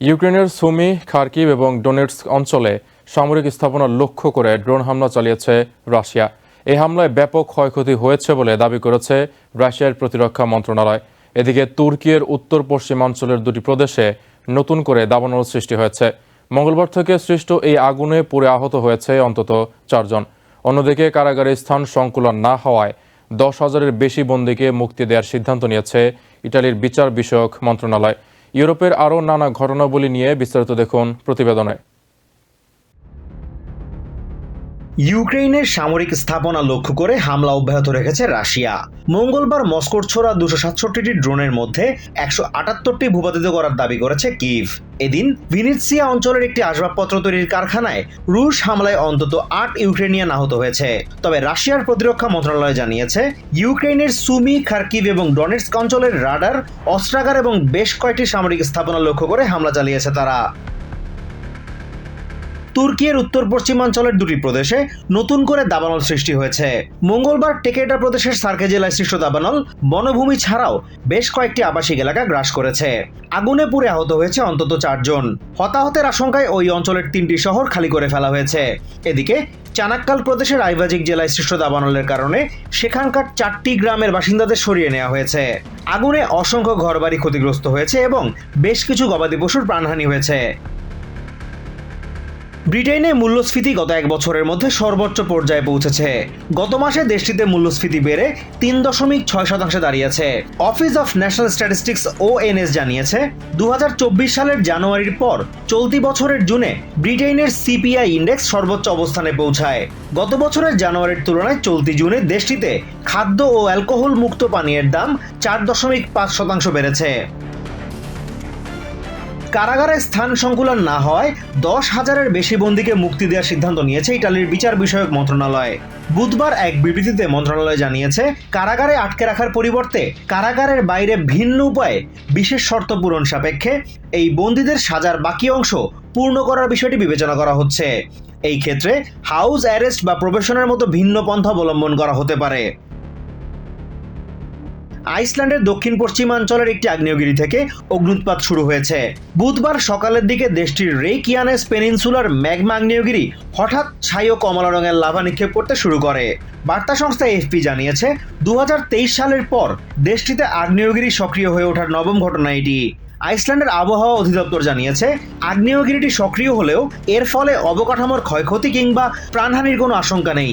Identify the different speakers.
Speaker 1: ইউক্রেনের Sumy, Kharkiv এবং donates অঞ্চলে সামরিক স্থাপনা লক্ষ্য করে ড্রোন হামলা চালিয়েছে রাশিয়া। এই হামলায় ব্যাপক ক্ষয়ক্ষতি হয়েছে বলে দাবি করেছে রাশিয়ার প্রতিরক্ষা মন্ত্রণালয়। এদিকে তুর্কির উত্তর পশ্চিমাঞ্চলের দুটি প্রদেশে নতুন করে দাবানল সৃষ্টি হয়েছে। মঙ্গলবার থেকে সৃষ্ট এই আগুনে পুড়ে আহত হয়েছে অন্তত চারজন। অন্যদিকে কারাগারে স্থান সংকুলন না হওয়ায় দশ হাজারের বেশি বন্দীকে মুক্তি দেওয়ার সিদ্ধান্ত নিয়েছে ইটালির বিচার বিষয়ক মন্ত্রণালয়। ইউরোপের আরও নানা ঘটনাবলী নিয়ে বিস্তারিত দেখুন প্রতিবেদনে।
Speaker 2: ইউক্রেনের সামরিক স্থাপনা লক্ষ্য করে হামলা অব্যাহত রেখেছে রাশিয়া। মঙ্গলবার মস্কোর ছোড়া দুশো সাতষট্টিটি ড্রোনের মধ্যে একশো আটাত্তরটি ভূপাতিত করার দাবি করেছে কিভ এদিন ভিনিৎসিয়া অঞ্চলের একটি আসবাবপত্র তৈরির কারখানায় রুশ হামলায় অন্তত আট ইউক্রেনিয়ান আহত হয়েছে। তবে রাশিয়ার প্রতিরক্ষা মন্ত্রণালয় জানিয়েছে ইউক্রেনের সুমি, খার্কিভ এবং ডনেটস্ক অঞ্চলের রাডার, অস্ত্রাগার এবং বেশ কয়েকটি সামরিক স্থাপনা লক্ষ্য করে হামলা চালিয়েছে তারা। তুর্কির উত্তর পশ্চিমাঞ্চলের দুটি প্রদেশে নতুন করে দাবানল সৃষ্টি হয়েছে। মঙ্গলবার টেকেটা প্রদেশের সার্কে জেলায় সৃষ্ট দাবানল বনভূমি ছাড়াও বেশ কয়েকটি আবাসিক এলাকা গ্রাস করেছে। আগুনে পুড়ে আহত হয়েছে অন্তত চারজন। হতাহতের আশঙ্কায় ওই অঞ্চলের তিনটি শহর খালি করে ফেলা হয়েছে। এদিকে চানাক্কাল প্রদেশের আইভাজিক জেলায় সৃষ্ট দাবানলের কারণে সেখানকার চারটি গ্রামের বাসিন্দাদের সরিয়ে নেওয়া হয়েছে। আগুনে অসংখ্য ঘরবাড়ি ক্ষতিগ্রস্ত হয়েছে এবং বেশ কিছু গবাদি পশুর প্রাণহানি হয়েছে। ব্রিটেনে মূল্যস্ফীতি গত এক বছরের মধ্যে সর্বোচ্চ পর্যায়ে পৌঁছেছে। গত মাসে দেশটিতে মূল্যস্ফীতি বেড়ে তিন দশমিক ছয় শতাংশে দাঁড়িয়েছে। Office of national statistics ONS জানিয়েছে দু হাজার চব্বিশ সালের জানুয়ারির পর চলতি বছরের জুনে ব্রিটেনের সিপিআই ইন্ডেক্স সর্বোচ্চ অবস্থানে পৌঁছায়। গত বছরের জানুয়ারির তুলনায় চলতি জুনে দেশটিতে খাদ্য ও অ্যালকোহল মুক্ত পানীয়ের দাম চার দশমিক পাঁচ শতাংশ বেড়েছে। কারাগারে স্থান সংকুলন না হওয়ায় দশ হাজারের বেশি বন্দীকে মুক্তি দেওয়ার সিদ্ধান্ত নিয়েছে ইটালির বিচার বিষয়ক মন্ত্রণালয়। বুধবার এক বিবৃতিতে মন্ত্রণালয় জানিয়েছে, কারাগারে আটকে রাখার পরিবর্তে কারাগারের বাইরে ভিন্ন উপায়ে বিশেষ শর্ত পূরণ সাপেক্ষে এই বন্দীদের সাজার বাকি অংশ পূর্ণ করার বিষয়টি বিবেচনা করা হচ্ছে। এই ক্ষেত্রে হাউস অ্যারেস্ট বা প্রবেশনের মতো ভিন্ন পন্থা অবলম্বন করা হতে পারে। আইসল্যান্ডের দক্ষিণ পশ্চিমাঞ্চলের একটি আগ্নেয়গিরি থেকে অগ্নুৎপাত শুরু হয়েছে। বুধবার সকালের দিকে দেশটির রেকিয়ানেস পেনিনসুলার ম্যাগমা আগ্নেয়গিরি হঠাৎ ছাই ও কমলা রঙের লাভা নিক্ষেপ করতে শুরু করে। বার্তা সংস্থা এফপি জানিয়েছে দু হাজার তেইশ সালের পর দেশটিতে আগ্নেয়গিরি সক্রিয় হয়ে ওঠার নবম ঘটনা এটি। আইসল্যান্ডের আবহাওয়া অধিদপ্তর জানিয়েছে, আগ্নেয়গিরিটি সক্রিয় হলেও এর ফলে অবকাঠামোর ক্ষয়ক্ষতি কিংবা প্রাণহানির কোনো আশঙ্কা নেই।